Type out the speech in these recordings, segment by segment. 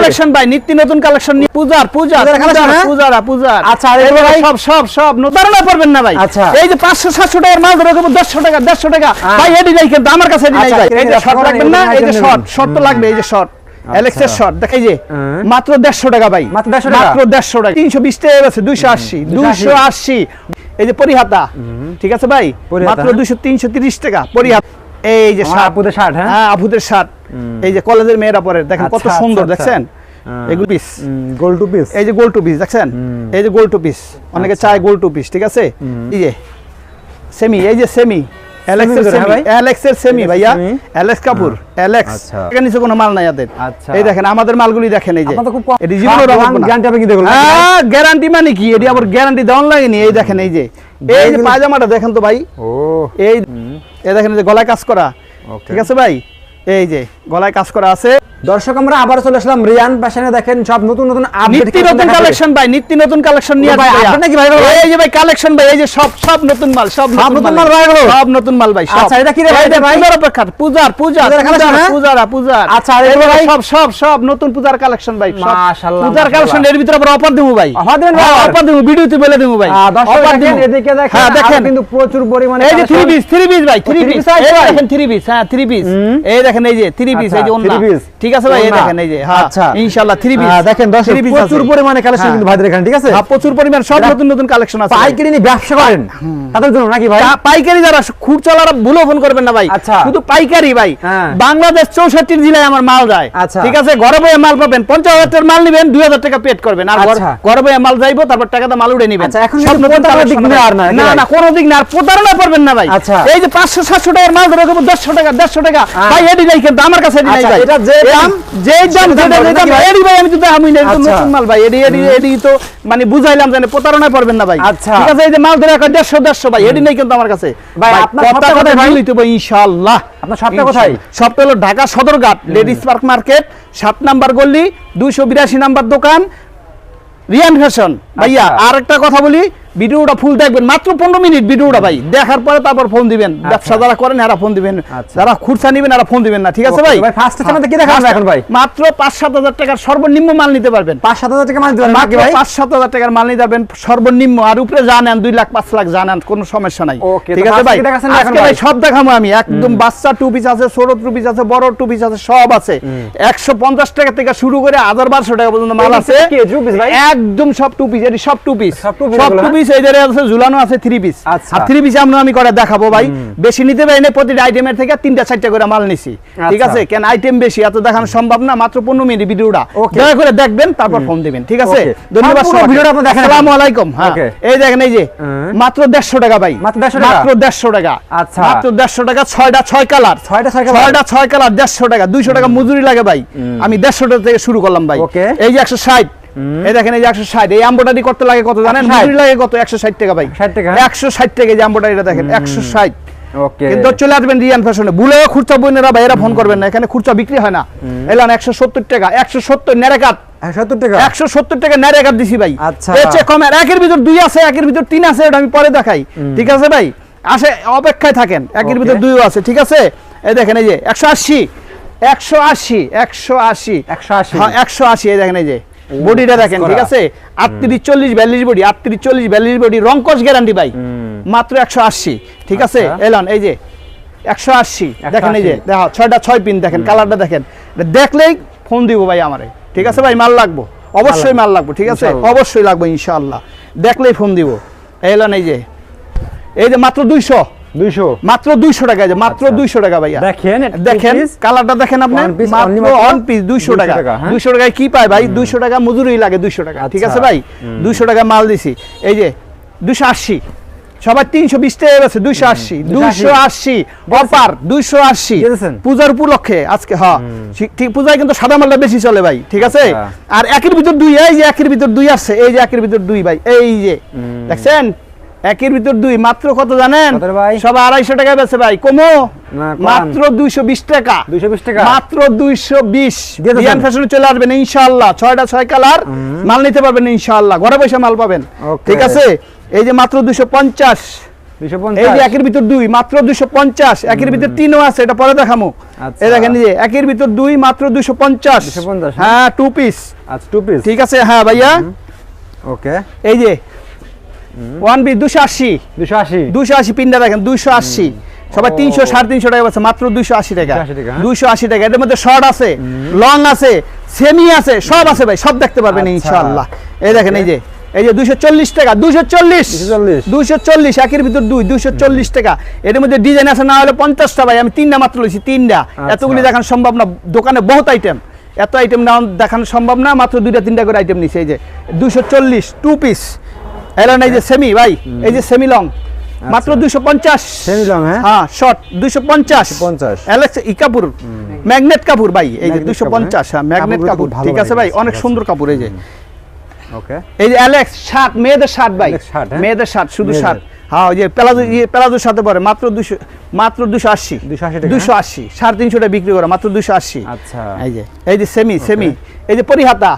Collection ভাই নিত্য নতুন কালেকশন পূজার পূজা পূজার collection, হ্যাঁ? পূজারা পূজার। আচ্ছা? সব সব সব ধারণা পারবেন না ভাই। আচ্ছা। এই যে পাঁচশো সাতশো টাকার মাল ধরে দেড়শো টাকা দেড়শো টাকা। হ্যাঁ। ভাই এডি নাই কিন্তু আমার কাছে এডি নাই আচ্ছা, ভাই। এই যে শর্ট রাখবেন না এই যে শর্ট শর্ট তো লাগবে এই যে শর্ট অ্যালেক্সের শর্ট দেখ এই যে হুম। মাত্র টাকা ভাই। মাত্র 150 টাকা? মাত্র টাকা। তিনশো বিশ টাকা আছে দুইশো আশি দুইশো আশি। এই যে পরিহাতা। ঠিক আছে ভাই? মাত্র হ্যাঁ। দুইশো তিনশো তিরিশ টাকা পরিহাতা। এই যে শার্ট আপুদের শার্ট, হ্যাঁ? হ্যাঁ আপুদের শার্ট এই যে কলেজের মেয়েরা পরে দেখেন কত আচ্ছা, সুন্দর আচ্ছা, দেখছেন। এগুলো পিস গোল টু পিস এই যে গোল টু পিস দেখছেন? এই যে গোল টু পিস অনেকে। চায় গোল টু পিস ঠিক আছে? এই যে সেমি এই যে সেমি অ্যালেক্সের ভিতরে, সেমি ভাই? অ্যালেক্সের সেমি Alex ভাইয়া। কাপুর অ্যালেক্স। এখানে নিচে কোনো মাল নাই। এই দেখেন আমাদের মালগুলি দেখেন এই যে। গ্যারান্টি মানে কি? এটি আবার গ্যারান্টি দেওয়ান লাগেনি এই দেখেন এই যে। এই যে পায়জামাটা দেখেন তো ভাই। এই এই দেখেন যে গলায় কাজ করা। ঠিক আছে ভাই? এই যে গলায় কাজ করা আছে। দর্শক আমরা আবার চলে আসলাম রিয়ান ফ্যাশনে দেখেন সব নতুন নতুন আপডেট নিত্য নতুন কালেকশন ভাই নিত্য নতুন কালেকশন নিয়ে ভাই, আপনি নাকি ভাই? এই যে ভাই কালেকশন ভাই এই যে সব সব নতুন মাল সব নতুন মাল ভাই এগুলো? সব নতুন মাল ভাই আচ্ছা, এটা কি রে ভাই, এই ভাই? পূজার অপেক্ষা পূজার পূজা পূজার হ্যাঁ? পূজারা পূজার আচ্ছা, আর এগুলো এই ভাই? সব সব সব নতুন পূজার কালেকশন ভাই মাশাআল্লাহ, পূজার কালেকশন এর ভিতরে আবার অফার দেবো ভাই Offer দিবেন ভাই? অফার দেবো ভিডিওতে বলে দেবো ভাই Offer দেখেন এদিকে দেখেন হ্যাঁ দেখেন কিন্তু প্রচুর পরিমাণে এই যে three collection। Piece three piece ভাই থ্রি three পিস piece আছে ভাই? দেখেন থ্রি পিস হ্যাঁ থ্রি পিস এই দেখেন এই যে থ্রি পিস এই যে আচ্ছা, ওন্না three piece। ঠিক আছে ভাই এই দেখেন এই যে হ্যাঁ আচ্ছা। ইনশাআল্লাহ থ্রি পিস দেখেন দর্শক Three piece প্রচুর পরিমাণে কালেকশন হ্যাঁ। কিন্তু ভাইদের এখানে ঠিক আছে? হ্যাঁ, প্রচুর পরিমাণ সব নতুন নতুন কালেকশন আছে। পাইকারি নিয়ে ব্যবসা করেন। তাদের জন্য নাকি ভাই? পাইকারি যারা খুচরারা ভুলো ফোন করবেন না ভাই। আচ্ছা। শুধু পাইকারি ভাই। হ্যাঁ। বাংলাদেশ চৌষট্টি জেলায় আমার মাল যায়। আচ্ছা। ঠিক আছে? ঘরে বয়ে মাল পাবেন। পঞ্চাশ হাজার টাকার মাল নিবেন দুই হাজার টাকা পেড করবেন। আর আচ্ছা। ঘরে বয়ে মাল যাইবো তারপর টাকাটা মাল উড়ে নিবেন। আচ্ছা, এখন। না না কোনো দিক না আর প্রতারণা করবেন না ভাই। আচ্ছা। এই যে পাঁচশো সাতশো টাকার মাল ধরে দেবো দেড়শো টাকা দেড়শো টাকা। হ্যাঁ। ভাই এডি নাই কিন্তু আমার কাছে এডি নাই আচ্ছা, ভাই। এটা যে দাম, যে দাম যেটা দাম এডি ভাই আমি তো না আচ্ছা। নতুন মাল ভাই এডি এডি এডি তো মানে বুঝাইলাম জানে প্রতারণায় না ভাই আচ্ছা। ঠিক আছে এই যে মাল ধরে রাখা দেড়শো দেড়শো ভাই এডি নেই কিন্তু আমার কাছে ভাই, আপনার কথা কথা ভাই? ভাই ইনশাআল্লাহ আপনার কোথায়? হলো Dhaka Sadarghat ladies park market সাত নাম্বার গল্লি দুইশো বিরাশি নাম্বার দোকান রিয়ান ফ্যাশন ভাইয়া আচ্ছা। আর একটা কথা বলি ভিডিওটা ফুল দেখবেন। মাত্র পনেরো মিনিট ভিডিওটা ভাই। দেখার পরে তারপর ফোন দিবেন। ব্যবসা যারা করেন এরা ফোন দিবেন। আচ্ছা। যারা খুরসা নিবেন এরা ফোন দিবেন না। ঠিক আছে ভাই? কি দেখাবেন এখন ভাই? মাত্র পাঁচ সাত হাজার টাকার সর্বনিম্ন মাল নিতে পারবেন। পাঁচ সাত হাজার টাকা মাল দিবেন নাকি মাত্র ভাই? পাঁচ সাত হাজার টাকার মাল নিতে পারবেন। সর্বনিম্ন আর উপরে জানেন দুই লাখ পাঁচ লাখ জানেন কোনো সমস্যা নাই। ঠিক আছে ভাই? আজকে ভাই? সব দেখাবো আমি। একদম বাচ্চা টু পিস আছে ছোট টু পিস আছে বড় টু পিস আছে সব আছে। একশো পঞ্চাশ টাকা থেকে শুরু করে হাজার বারোশো টাকা পর্যন্ত মাল আছে? একদম সব টু পিস এটি সব টু পিস সব টু হ্যাঁ? পিস এই আছে ঝুলানো আছে থ্রি পিস। আর থ্রি পিস আমরা আমি করে দেখাবো ভাই। বেশি নিতে পারি না প্রতিটা আইটেমের থেকে তিনটা চারটা করে মাল নিছি। ঠিক আচ্ছা। আছে? কেন আইটেম বেশি এত দেখানো সম্ভব না মাত্র পনেরো মিনিট ভিডিওটা। দয়া করে দেখবেন তারপর ফোন দিবেন ঠিক আছে? ধন্যবাদ সম্পূর্ণ ভিডিওটা আপনি দেখেন। আসসালামু আলাইকুম। হ্যাঁ। এই দেখেন এই যে মাত্র দেড়শো টাকা ভাই। মাত্র 150 টাকা? মাত্র দেড়শো টাকা। আচ্ছা। মাত্র দেড়শো টাকা ছয়টা ছয় কালার ছয়টা ছয় colour? ছয়টা ছয় কালার দেড়শো টাকা দুইশো টাকা মজুরি লাগে ভাই। আমি দেড়শো টাকা থেকে শুরু করলাম ভাই। এই যে একশো ষাট। এই দেখেন এই যে একশো ষাট এই করতে লাগে কত জানেন? মজুরি লাগে কত? একশো ষাট টাকা ভাই। 60 টাকা? একশো ষাট টাকা যে দেখেন একশো ষাট। কিন্তু চলে আসবেন রিয়ান ফ্যাশনে। ভুলেও খুচরা ভাইয়েরা ফোন করবেন না এখানে খুচরা বিক্রি হয় না। এলান একশো সত্তর টাকা একশো সত্তর নেড়াকাত একশো সত্তর টাকা? নেড়াকাত দিছি ভাই। আচ্ছা। কম একের ভিতর দুই আছে একের ভিতর তিন আছে এটা আমি পরে দেখাই। ঠিক আছে ভাই? আসে অপেক্ষায় থাকেন একের ভিতর দুইও আছে ঠিক আছে? এই দেখেন এই যে একশো আশি একশো আশি একশো আশি। 180 হ্যাঁ একশো আশি এই দেখেন এই যে। বডিটা দেখেন ঠিক আছে? আটত্রিশ চল্লিশ বিয়াল্লিশ বডি আটত্রিশ চল্লিশ বিয়াল্লিশ বডি রংকশ গ্যারান্টি ভাই। মাত্র একশো আশি ঠিক আছে? আচ্ছা। এলান এই যে একশো আশি দেখেন এই যে দেখো ছয়টা ছয় পিন দেখেন কালারটা দেখেন। দেখলেই ফোন দিব ভাই আমারে ঠিক আছে ভাই? মাল লাগবো অবশ্যই মাল লাগবো। ঠিক আছে? অবশ্যই লাগবো ইনশাআল্লাহ। দেখলেই ফোন দিব। এলান এই যে এই যে মাত্র দুইশো। দুইশো? মাত্র দুইশো টাকা এই মাত্র আচ্ছা। দুইশো টাকা ভাইয়া। দেখেন, দেখেন কালারটা দেখেন আপনি one piece, only মাত্র মাত্র অন পিস 200 টাকা। টাকা, হ্যাঁ? দুইশো টাকায় কি পায় ভাই? দুইশো টাকা মজুরি লাগে দুইশো টাকা ঠিক আছে আচ্ছা। ভাই? দুইশো টাকা মাল দিছি। এই যে দুইশো আশি। সবার তিনশো বিশ টাকা আছে দুইশো আশি। দুইশো আশি। অপার দুইশো আশি। পূজার উপলক্ষে আজকে হ্যাঁ। ঠিক- ঠিক পূজায় কিন্তু সাদা মালটা বেশি চলে ভাই ঠিক আছে? আচ্ছা। আর একের ভিতর দুই এই যে একের ভিতর দুই আছে এই যে একের ভিতর দুই ভাই এই যে। দেখছেন? একের ভিতর দুই। মাত্র কত জানেন? কত রে ভাই? সব আড়াইশো টাকা বেছে ভাই। কমো? মাত্র দুইশো বিশ টাকা। 220 টাকা? মাত্র দুইশো বিশ। ফ্যাশনে চলে আসবেন ইনশাআল্লাহ। ছয়টা ছয় কালার। মাল নিতে পারবেন ইনশাআল্লাহ। ঘরে মাল পাবেন। ঠিক আছে? এই যে মাত্র দুইশো পঞ্চাশ। এই যে একের ভিতর দুই মাত্র দুইশো পঞ্চাশ। একের ভিতর তিনও আছে এটা পরে দেখামো। এই দেখেন যে একের ভিতর দুই মাত্র দুইশো পঞ্চাশ। হ্যাঁ। টু পিস আচ্ছা টু পিস ঠিক আছে? হ্যাঁ ভাইয়া। ওকে। এই যে ওয়ান বি দুশো আশি। 280 দুশো আশি পিনটা দেখেন দুশো আশি। সবাই তিনশো সাড়ে তিনশো টাকা আছে মাত্র দুশো আশি টাকা। 280 হ্যাঁ? দুশো আশি টাকা। এটার মধ্যে শর্ট আছে লং আছে সেমি আছে সব আছে ভাই সব দেখতে পারবেন আচ্ছা। ইনশাআল্লাহ। এই দেখেন এই যে এই যে দুশো চল্লিশ টাকা দুশো চল্লিশ। দুশো চল্লিশ। একের ভিতর দুই দুশো চল্লিশ টাকা। এটার মধ্যে ডিজাইন আছে না হলে পঞ্চাশটা ভাই আমি তিনটা মাত্র লইছি তিনটা। আচ্ছা। এতগুলি দেখানো সম্ভব না দোকানে বহুত আইটেম এত আইটেম না দেখানো সম্ভব না মাত্র দুইটা তিনটা করে আইটেম নিছে এই যে দুশো চল্লিশ টু পিস এলেন এই যে সেমি ভাই এই যে সেমি লং মাত্র দুশো পঞ্চাশ। Semi long, হ্যাঁ? হ্যাঁ শর্ট দুশো পঞ্চাশ। 250 অ্যালেক্স ই কাপুর ম্যাগনেট কাপুর ভাই এই যে Magnet দুশো কাপড়, পঞ্চাশ হ্যাঁ? ম্যাগনেট কাপুর ঠিক আছে ভাই অনেক সুন্দর কাপড় এই যে। ওকে। এই যে অ্যালেক্স শার্ট মেয়েদের শার্ট ভাই। হ্যাঁ? মেয়েদের শার্ট শুধু মেয়েদের। শার্ট হ্যাঁ ওই যে প্লাজো ইয়ে প্লাজোর সাথে পরে মাত্র দুশো মাত্র দুশো আশি। 280 টাকা, দুশো আশি সাড়ে তিনশো টাকা বিক্রি করে মাত্র দুশো আশি। আচ্ছা। এই যে এই যে সেমি সেমি এই যে পরিহাতা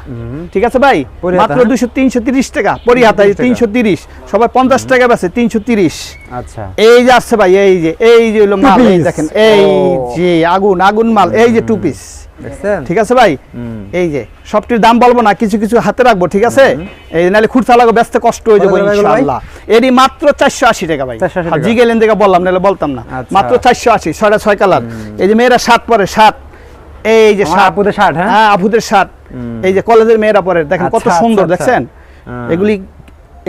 ঠিক আছে ভাই? মাত্র হ্যাঁ? দুশো তিনশো তিরিশ টাকা পরিহাতা এই তিনশো তিরিশ সবাই পঞ্চাশ টাকা বেছে তিনশো তিরিশ। আচ্ছা। এই যে আসছে ভাই এই যে এই যে হলো মাল এই দেখেন এই যে আগুন আগুন মাল এই যে টু পিস ঠিক আছে ভাই? এই যে সবটির দাম বলব না কিছু কিছু হাতে রাখব ঠিক আছে? এই নাহলে খুরসা লাগো ব্যস্ত কষ্ট হয়ে যাব? ইনশাআল্লাহ। এরই মাত্র চারশো আশি টাকা ভাই। 480 টাকা। জি গেলেন থেকে বললাম নাহলে বলতাম না। আচ্ছা। মাত্র চারশো আশি ছয়টা ছয় কালার। এই যে মেয়েরা শার্ট পরে শার্ট। এই যে আপুদের শার্ট হ্যাঁ? হ্যাঁ আপুদের শার্ট এই যে কলেজের মেয়েরা পরে দেখেন কত আচ্ছা, আচ্ছা, সুন্দর আচ্ছা। দেখছেন? হ্যাঁ। এগুলি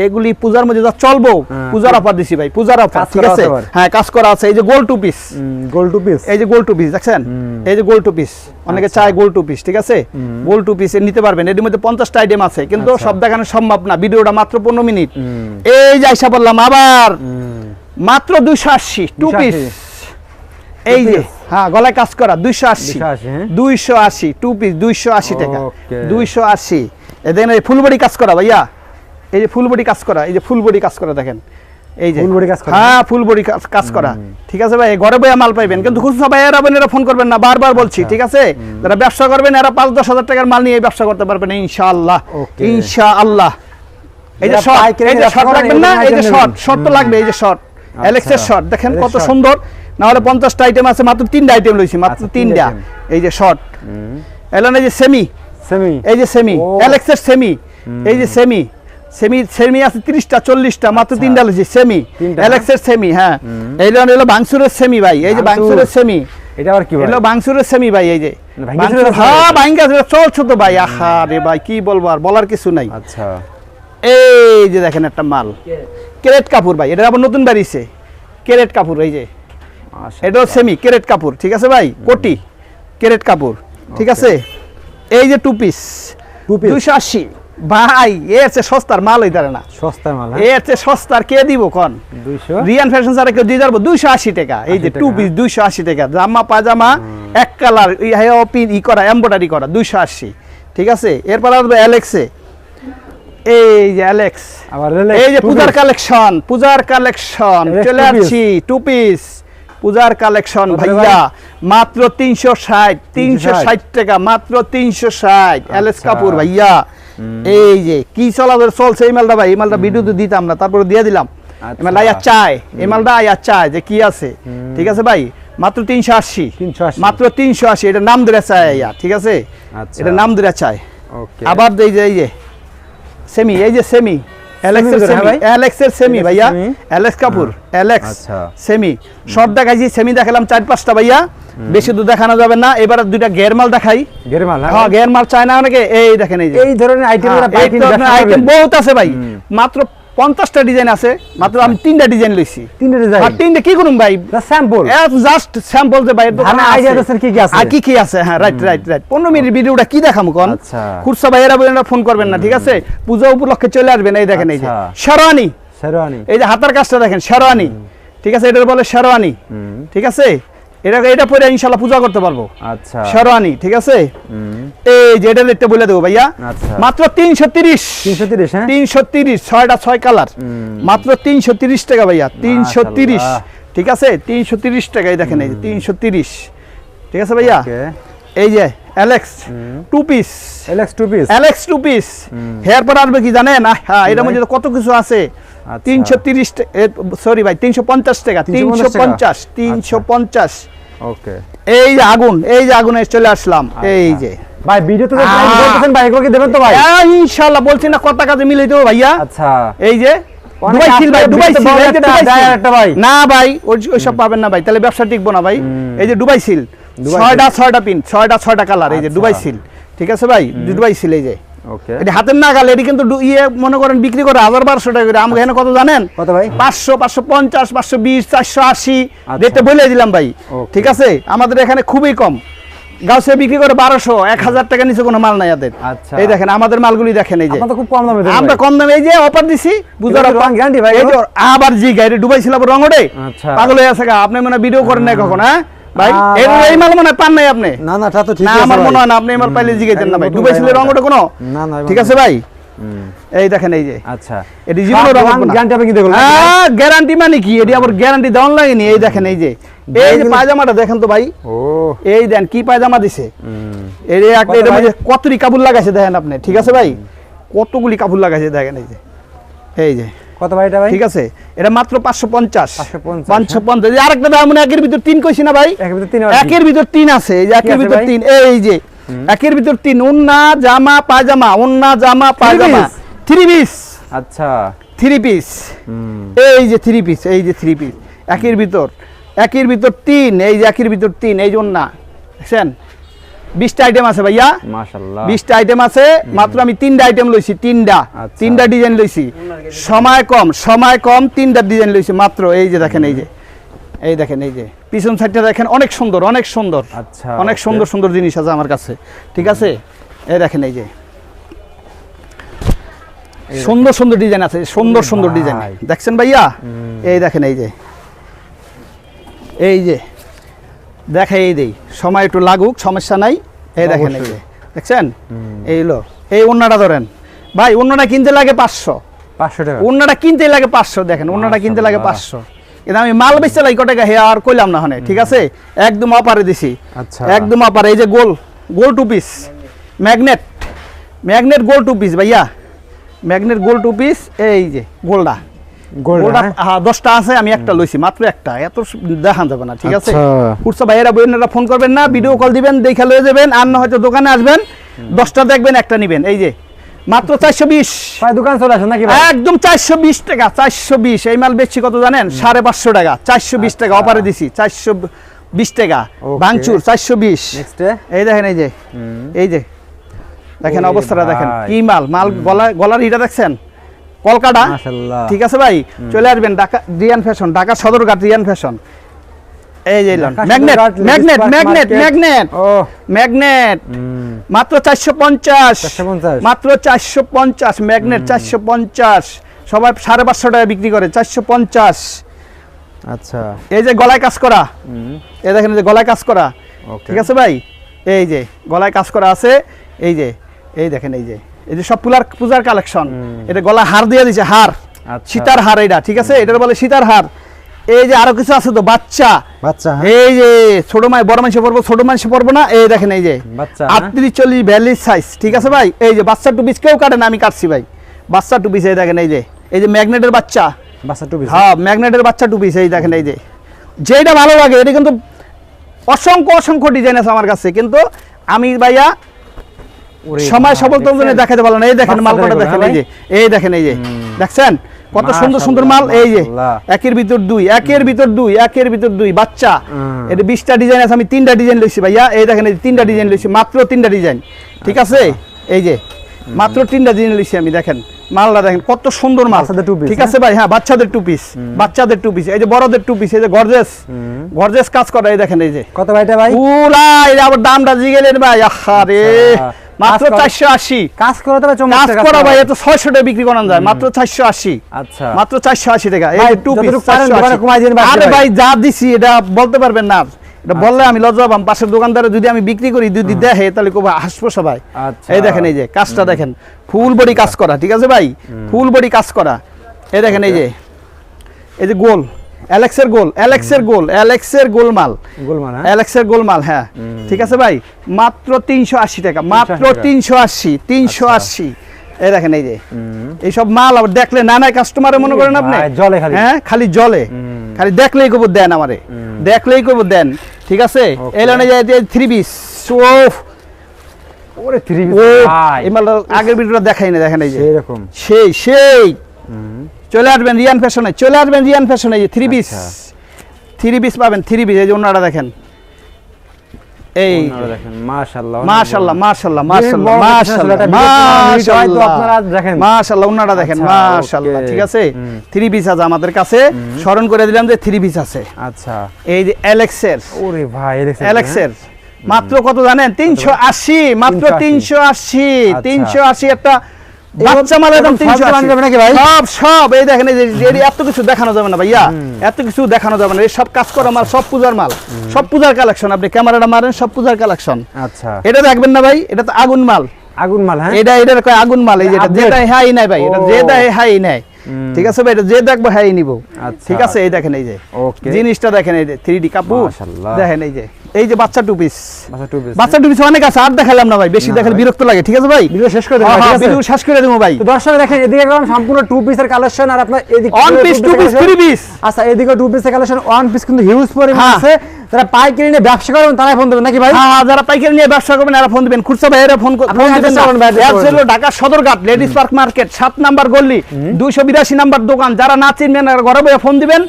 এগুলি পূজার মধ্যে যা চলবো হ্যাঁ, পূজার অফার দিছি ভাই পূজার অফার ঠিক আছে? হ্যাঁ কাজ করা আছে এই যে গোল টু পিস। গোল টু পিস। এই যে গোল টু পিস দেখছেন? এই যে গোল টু পিস অনেকে আচ্ছা। চায় গোল টু পিস ঠিক আছে? গোল টু পিস নিতে পারবেন এর মধ্যে পঞ্চাশটা আইটেম আছে কিন্তু আচ্ছা। সব দেখানো সম্ভব না ভিডিওটা মাত্র পনেরো মিনিট। এই যে আইসা বললাম আবার মাত্র দুইশো আশি টু পিস এই যে? হ্যাঁ গলায় কাজ করা দুইশো আশি। 280, হ্যাঁ? দুইশো আশি টু পিস দুইশো আশি টাকা। দুইশো আশি। দেখেন এই ফুলবড়ি কাজ করা ভাইয়া। এই যে ফুলবড়ি কাজ করা এই যে ফুলবড়ি কাজ করা দেখেন। এই যে Full কাজ করা? হ্যাঁ ফুলবড়ি কাজ করা। ঠিক আছে ভাই ঘরে বইয়া মাল পাইবেন কিন্তু খুচরা ভাই এরা বোনেরা ফোন করবেন না বারবার বলছি আচ্ছা। ঠিক আছে? যারা ব্যবসা করবেন এরা পাঁচ দশ হাজার টাকার মাল নিয়ে ব্যবসা করতে পারবেন ইনশাআল্লাহ। Okay. ইনশাআল্লাহ। এই যে শর্ট এই যে শর্ট রাখবেন না এই যে শর্ট শর্ট তো লাগবে এই যে শর্ট অ্যালেক্সের শর্ট দেখেন কত সুন্দর। না হলে পঞ্চাশটা আইটেম আছে মাত্র তিনটা আইটেম লইছি মাত্র আচ্ছা, তিনটা। এই যে শর্ট এলেন এই যে সেমি সেমি এই যে সেমি অ্যালেক্সের সেমি এই যে সেমি সেমি সেমি আছে তিরিশটা চল্লিশটা মাত্র আচ্ছা। তিনটা লইছি সেমি অ্যালেক্সের সেমি হ্যাঁ। এইটা হলো বাংসুরের সেমি ভাই এই যে বাংসুর। বাংসুরের সেমি এটা আবার কি ভাই বাংসুরের সেমি ভাই এই যে। ভাঙ্গা বাংসুর- চুরের হ্যাঁ সেমি? ভাঙ্গা চুরের তো ভাই আহা রে ভাই কি বলব আর বলার কিছু নাই। আচ্ছা। এই যে দেখেন একটা মাল। কেরেট কাপড় ভাই এটা আবার নতুন বাড়িছে কেরেট কাপড় এই যে। এটা সেমি কেরেট কাপড় ঠিক আছে ভাই? কোটি কেরেট কাপড় ঠিক আছে? এই যে টু পিস? দুইশো আশি। ভাই এর চেয়ে সস্তার মাল হইতারে না। সস্তা মাল এর চেয়ে সস্তার কে দিব কন? দুইশো? রিয়ান ফ্যাশন স্যার কেউ দিয়ে যাব দুইশো আশি টাকা। এই যে 80 টু। পিস দুইশো আশি টাকা। জামা পাজামা এক কালার ই করা এম্বয়ডারি করা দুইশো আশি। ঠিক আছে? এরপর আসবে অ্যালেক্সে এই যে অ্যালেক্স আবার এই যে পূজার কালেকশন পূজার কালেকশন চলে আসছি টু পিস পূজার কালেকশন ভাইয়া। মাত্র তিনশো ষাট তিনশো ষাট টাকা মাত্র তিনশো ষাট এলএস আচ্ছা। কাপুর ভাইয়া। এই যে কি চলাচল চলছে এই মালটা ভাই? এই মালটা ভিডিও তো দিতাম না তারপরে দিয়ে দিলাম। আয়া চায় আয়া চায় যে কি আছে। ঠিক আছে ভাই? মাত্র তিনশো আশি। মাত্র তিনশো আশি এটা নাম ধরে চায় আয়া ঠিক আছে? আচ্ছা। এটা নাম ধরে চায়। আবার এই যে এই যে সেমি এই যে সেমি অ্যালেক্সের সেমি ভাইয়া। অ্যালেক্স কাপুর অ্যালেক্স। সেমি সব দেখাইছি সেমি দেখালাম চার পাঁচটা ভাইয়া। বেশি দূর দেখানো যাবে না। এবার দুইটা গের মাল দেখাই। গেরে মাল হ্যাঁ গের চায় না অনেকে। এই দেখেন এই এই ধরনের আইটেম হ্যাঁ, এই ধরনের আইটেম বহুত আছে ভাই। মাত্র পঞ্চাশটা ডিজাইন আছে মাত্র আমি তিনটা ডিজাইন লইছি। তিনটে ডিজাইন আর তিনটা কি করুন ভাই? স্যাম্পল জাস্ট স্যাম্পল যে ভাই দিচ্ছেন কি কি আছে? আর কি কি আছে? হ্যাঁ রাইট রাইট রাইট পনেরো মিনিট ভিডিওটা কি দেখামু কোন? আচ্ছা। খুরসা ভাইয়েরা বলেন ফোন করবেন না ঠিক আছে? পূজা উপলক্ষে চলে আসবেন এই দেখেন এই যে। আচ্ছা। শেরওয়ানি। শেরওয়ানি। এই যে হাতার কাজটা দেখেন শেরওয়ানি। ঠিক আছে এটার বলে শেরওয়ানি। ঠিক আছে? এটা এটা পরে ইনশাল্লাহ পূজা করতে পারব। আচ্ছা। শেরওয়ানি ঠিক আছে? এই যে এটা রেটটা বলে দেবো ভাইয়া। আচ্ছা। মাত্র তিনশো তিরিশ। 330 হ্যাঁ? তিনশো তিরিশ ছয়টা ছয় কালার। মাত্র তিনশো তিরিশ টাকা ভাইয়া তিনশো তিরিশ। মাশাআল্লাহ। ঠিক আছে? তিনশো তিরিশ টাকা এই দেখেন এই যে তিনশো তিরিশ। ঠিক আছে ভাইয়া? এই যে Alex two piece LX two piece Alex two piece hair পর আসবে কি জানেন? হ্যাঁ এটার মধ্যে কত কিছু আছে? আচ্ছা। তিনশো তিরিশ সরি ভাই তিনশো পঞ্চাশ টাকা তিনশো পঞ্চাশ তিনশো পঞ্চাশ ওকে এই যে আগুন এই যে আগুনে চলে আসলাম এই যে। ভাই ভিডিওতে তো বলতেছেন ভাই এগুলো কি দেবেন তো ভাই? হ্যাঁ, ইনশাল্লাহ বলছি না কাজে মিলে দেবো ভাইয়া। আচ্ছা। এই যে দুবাই সিল ভাই দুবাই সিল। না ভাই ওই- ওইসব পাবেন না ভাই তাহলে ব্যবসা টিকবো না ভাই। এই যে দুবাই সিল। ছয়টা ছয়টা পিন ছয়টা ছয়টা কালার এই যে আচ্ছা। দুবাই সিল ঠিক আছে ভাই? দুবাই সিল এই যে। এটা হাতের না গালে এটি কিন্তু ইয়ে মনে করেন বিক্রি করে হাজার বারোশো টাকা করে। আমাকে এখানে কত জানেন? কত ভাই? পাঁচশো পাঁচশো পঞ্চাশ পাঁচশো বিশ চারশো আশি। আচ্ছা। রেটে বলে দিলাম ভাই। ঠিক আছে? আমাদের এখানে খুবই কম। গাছে বিক্রি করে বারোশো এক হাজার টাকা নিচে কোনো মাল নাই এদের। আচ্ছা। এই দেখেন আমাদের মালগুলি দেখেন এই যে। খুব কম দামে আমরা কম দামে এই যে অফার দিছি বুঝার guarantee ভাই, এই আবার জি গাড়ি ডুবাই ছিল রং ওঠে? আচ্ছা। পাগল হয়ে আছে গা আপনি মানে ভিডিও করেন না কখন হ্যাঁ? ভাই এই মাল মনে পান নাই আপনি? না না তা তো ঠিক না আছে আমার মনে হয় না আপনি মাল পাইলে জিগাইতেন না ভাই। একদম ডুবাই ভাই ছিল আমার রং কোনো? না, না, ঠিক আছে ভাই? এই দেখেন এই যে। আচ্ছা। এটি জীবনে গ্যারান্টি আপনি কি দেখুন হ্যাঁ গ্যারান্টি মানে কি? এটি আবার গ্যারান্টি দেওয়ান লাগেনি এই দেখেন এই যে। এই যে পায়জামাটা দেখেন তো ভাই। ও। এই দেন কি পায়জামা দিছে? এই একটা এটার মধ্যে কতরি কাপড় লাগাইছে দেখেন আপনি? ঠিক আছে ভাই? কতগুলি কাপড় লাগাইছে দেখেন এই যে। এই যে। কত ভাই এটা ভাই? ঠিক আছে এটা মাত্র পাঁচশো পঞ্চাশ। 550, এই আরেকটা দাম মানে একের ভিতর তিন কইছি না ভাই? একের ভিতরে তিন একের ভিতর তিন আছে এই যে একের ভিতর তিন এই যে। একের ভিতর তিন উন্না জামা পায়জামা উন্না জামা পায়জামা? থ্রি পিস আচ্ছা। থ্রি পিস এই যে থ্রি পিস এই যে থ্রি পিস একের ভিতর একের ভিতর তিন এই যে একের ভিতর তিন এই জন্য দেখছেন? বিশটা আইটেম আছে ভাইয়া। বিশটা আইটেম আছে মাত্র আমি তিনটা আইটেম লইছি তিনটা। আচ্ছা। তিনটা ডিজাইন লইছি। সময় কম সময় কম তিনটা ডিজাইন লইছি মাত্র। এই যে দেখেন এই যে। এই দেখেন এই যে। পিছন সাইডটা দেখেন অনেক সুন্দর অনেক সুন্দর। আচ্ছা, অনেক সুন্দর সুন্দর জিনিস আছে আমার কাছে। ঠিক আছে? এই দেখেন এই যে। সুন্দর সুন্দর ডিজাইন আছে সুন্দর সুন্দর ডিজাইন দেখছেন ভাইয়া? এই দেখেন এই যে। এই যে। দেখে এই দেই। সময় একটু লাগুক সমস্যা নাই। এই দেখেন এই দেখছেন? এই লো এই অন্যটা ধরেন। ভাই অন্যটা কিনতে লাগে পাঁচশো। পাঁচশো টাকা। অন্যটা কিনতে লাগে পাঁচশো দেখেন অন্যটা কিনতে লাগে পাঁচশো। কিন্তু আমি মাল বেচতে লাগে কত টাকা হে আর কইলাম না হনে ঠিক আছে? একদম অপারে দিছি। আচ্ছা। একদম অপারে এই যে গোল গোল টু পিস ম্যাগনেট ম্যাগনেট গোল টু পিস ভাইয়া। ম্যাগনেট গোল টু পিস এই যে গোলটা। দশটা আছে আমি একটা লইছি মাত্র একটা এত সু- দেখান যাবে না ঠিক আছে? আচ্ছা। ভাইয়েরা বইনেরা ফোন করবেন না ভিডিও কল দিবেন দেখে লয়ে যাবেন আর না হয়তো দোকানে আসবেন দশটা দেখবেন একটা নিবেন এই যে মাত্র চারশো বিশ। দোকান চলে আসেন নাকি একদম চারশো বিশ টাকা চারশো বিশ এই মাল বেচছি কত জানেন? সাড়ে পাঁচশো টাকা চারশো বিশ টাকা আচ্ছা। অপারে দিছি চারশো বিশ টাকা ভাঙচুর চারশো বিশ। এই দেখেন এই যে এই যে দেখেন অবস্থাটা দেখেন কি মাল মাল গলা গলার ইটা দেখছেন? কলকাটা ঠিক আছে ভাই চলে আসবেন ঢাকা রিয়ান ফ্যাশন ঢাকা সদরঘাট রিয়ান ফ্যাশন। এই যে magnet magnet magnet magnet magnet. মাত্র 450 ম্যাগনেট সবাই টাকা বিক্রি করে চারশো পঞ্চাশ। আচ্ছা। এই যে গলায় কাজ করা। এই দেখেন এই যে গলায় কাজ করা। ঠিক আছে ভাই? এই যে গলায় কাজ করা আছে। এই যে এই দেখেন এই যে। এই যে সব পুলার পূজার কালেকশন এটা গলা হার দিয়ে দিছে হার। আচ্ছা। সীতার হার এটা ঠিক আছে? এটার বলে সীতার হার। এই যে আরও কিছু আছে তো বাচ্চা। বাচ্চা হ্যাঁ? এই যে ছোট মাই বড় মানুষে পড়ব ছোট মানুষে পড়ব না এই দেখেন এই যে। হ্যাঁ? আটত্রিশ চল্লিশ বিয়াল্লিশ সাইজ ঠিক আছে ভাই? এই যে বাচ্চা টু পিস কেউ কাটে না আমি কাটছি ভাই। বাচ্চা টু পিস এই দেখেন এই যে। এই যে ম্যাগনেটের বাচ্চা। বাচ্চা টু পিস হ্যাঁ ম্যাগনেটের বাচ্চা টু পিস এই দেখেন এই যে। যেটা ভালো লাগে এটা কিন্তু অসংখ্য অসংখ্য ডিজাইন আছে আমার কাছে কিন্তু আমি ভাইয়া সময় সবল জন্য দেখাতে পারল না। এই দেখেন মালকটা দেখো, দেখেন এই যে এই দেখেন এই যে দেখছেন? কত সুন্দর সুন্দর মাল এই যে একের ভিতর দুই একের ভিতর দুই একের ভিতর দুই বাচ্চা। এটা বিশটা ডিজাইন আছে আমি তিনটা ডিজাইন লইছি ভাইয়া। এই দেখেন এই তিনটা ডিজাইন লইছি মাত্র তিনটা ডিজাইন। ঠিক আছে? এই যে মাত্র তিনটা ডিজাইন লইছি আমি দেখেন। মালটা দেখেন কত সুন্দর মাল। ঠিক আছে ভাই? হ্যাঁ বাচ্চাদের টু পিস বাচ্চাদের টু পিস এই যে বড়দের টু পিস এই যে গর্জেস গর্জেস কাজ করে এই দেখেন এই যে। কত ভাইটা ভাই? পুরা এই আবার দামটা জিগেলেন ভাই আহা রে। আচ্ছা। মাত্র কাজ করা- চারশো আশি। কাজ করে তবে কাজ করা ভাই। এত ছয়শো টাকা বিক্রি করানো যায়। মাত্র চারশো আশি। আচ্ছা। মাত্র চারশো আশি টাকা। এই টু পিস কমায় দিন আরে ভাই। যা দিছি এটা বলতে পারবেন না। এটা বললে আমি লজ্জা পাম। পাশের দোকানদারে যদি আমি বিক্রি করি যদি দেখে তাহলে খুব হাসবো সবাই। আচ্ছা। এই দেখেন এই যে কাজটা দেখেন। ফুল বডি কাজ করা ঠিক আছে ভাই? ফুল বডি কাজ করা। এই দেখেন এই যে এই যে গোল। অ্যালেক্সের গোল অ্যালেক্সের গোল অ্যালেক্সের গোলমাল। গোলমান হ্যাঁ? অ্যালেক্সের গোলমাল হ্যাঁ। ঠিক আছে ভাই? মাত্র তিনশো আশি টাকা মাত্র তিনশো আশি তিনশো আচ্ছা। আশি এই দেখেন এই যে। এইসব মাল আবার দেখলে না নাই কাস্টমারে মনে করেন আপনি? জলে খালি। হ্যাঁ খালি জলে। খালি দেখলেই কবর দেন আমারে। দেখলেই কবর দেন। ঠিক আছে. এই লাইনে যে থ্রি পিস ওফ! ওরে থ্রি ও এই মালটা আগের ভিডিওটা দেখাই না দেখেন এই যে। সেই সেই। চলে আসবেন রিয়ান ফ্যাশনে চলে আসবেন রিয়ান ফ্যাশনে এই যে থ্রি পিস আচ্ছা। থ্রি পিস পাবেন থ্রি পিস এই যে ওনারা দেখেন। এই দেখেন মাশাআল্লাহ মাশাআল্লাহ মাশাআল্লাহ মাশাআল্লাহ মাশাআল্লাহ আপনারা। মাশাআল্লাহ আচ্ছা, মাশাআল্লাহ ঠিক আছে? থ্রি পিস আছে আমাদের কাছে। স্মরণ করে দিলাম যে থ্রি পিস আছে। আচ্ছা। এই যে অ্যালেক্সের ওরে ভাই অ্যালেক্সের মাত্র কত জানেন? তিনশো আশি মাত্র তিনশো আশি। আচ্ছা। তিনশো আশি একটা এরকম- বাচ্চা মাল একদম এরকম সব তিনশো দেখানো যাবে নাকি ভাই? সব সব এই দেখেন এই যে এত কিছু দেখানো যাবে না ভাইয়া। এত কিছু দেখানো যাবে না। এই সব কাজ করা মাল সব পূজার মাল। সব পূজার কালেকশন আপনি ক্যামেরাটা মারেন সব পূজার কালেকশন আচ্ছা। এটা দেখবেন না ভাই এটা তো আগুন মাল। আগুন মাল হ্যাঁ? এটা কয় আগুন মাল এই যেটা Update? যেটা হাই নাই ভাই এটা হাই নাই। ঠিক আছে ভাই এটা যে দেখব নিব। আচ্ছা। ঠিক আছে এই দেখেন এই যে। জিনিসটা দেখেন এই যে থ্রি ডি কাপড়। দেখেন এই যে। এই যে বাচ্চা টু পিস বাচ্চা টু পিস বাচ্চা টু পিস অনেক আছে আর দেখালাম না ভাই বেশি দেখালে বিরক্ত লাগে ঠিক আছে ভাই? ভিডিও শেষ করে দেবো হ্যাঁ, ঠিক হ্যাঁ, আছে? ভিডিও শেষ করে দেবো ভাই। তো দর্শক দেখেন এদিকে একদম সম্পূর্ণ টু পিসের কালেকশন আর আপনার এদিকে one piece two piece three piece আচ্ছা এদিকে টু পিসের কালেকশন ওয়ান পিস কিন্তু হিউজ পরিমাণ হ্যাঁ। আছে। যারা পাইকারি নিয়ে ব্যবসা করবেন তারাই ফোন দেবেন নাকি ভাই? হ্যাঁ যারা পাইকারি নিয়ে ব্যবসা করবেন এরা ফোন দিবেন। খুচরা ভাইয়েরা ফোন ফোন দিবেন ভাই। হলো Dhaka Sadar Ghat ladies park market সাত নাম্বার গল্লি দুইশো বিরাশি নাম্বার দোকান। যারা না চিনবেন ঘরে বসে ফোন দিবেন।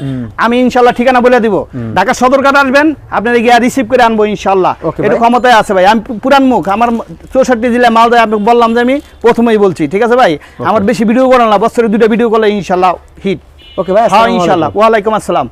আমি ইনশাল্লাহ ঠিকানা বলে দিব। ঢাকা সদর ঘাট আসবেন আপনারা গিয়ে রিসিভ করে আনব ইনশাল্লাহ। এটা ক্ষমতায় আছে ভাই। আমি পুরান মুখ আমার চৌষট্টি জেলায় মালদায় আমি বললাম যে আমি প্রথমেই বলছি ঠিক আছে ভাই? আমার বেশি ভিডিও করেন না বছরে দুটো ভিডিও করলে ইনশাল্লাহ হিট ওকে ভাই হ্যাঁ ইনশাল্লাহ। ওয়ালাইকুম আসসালাম।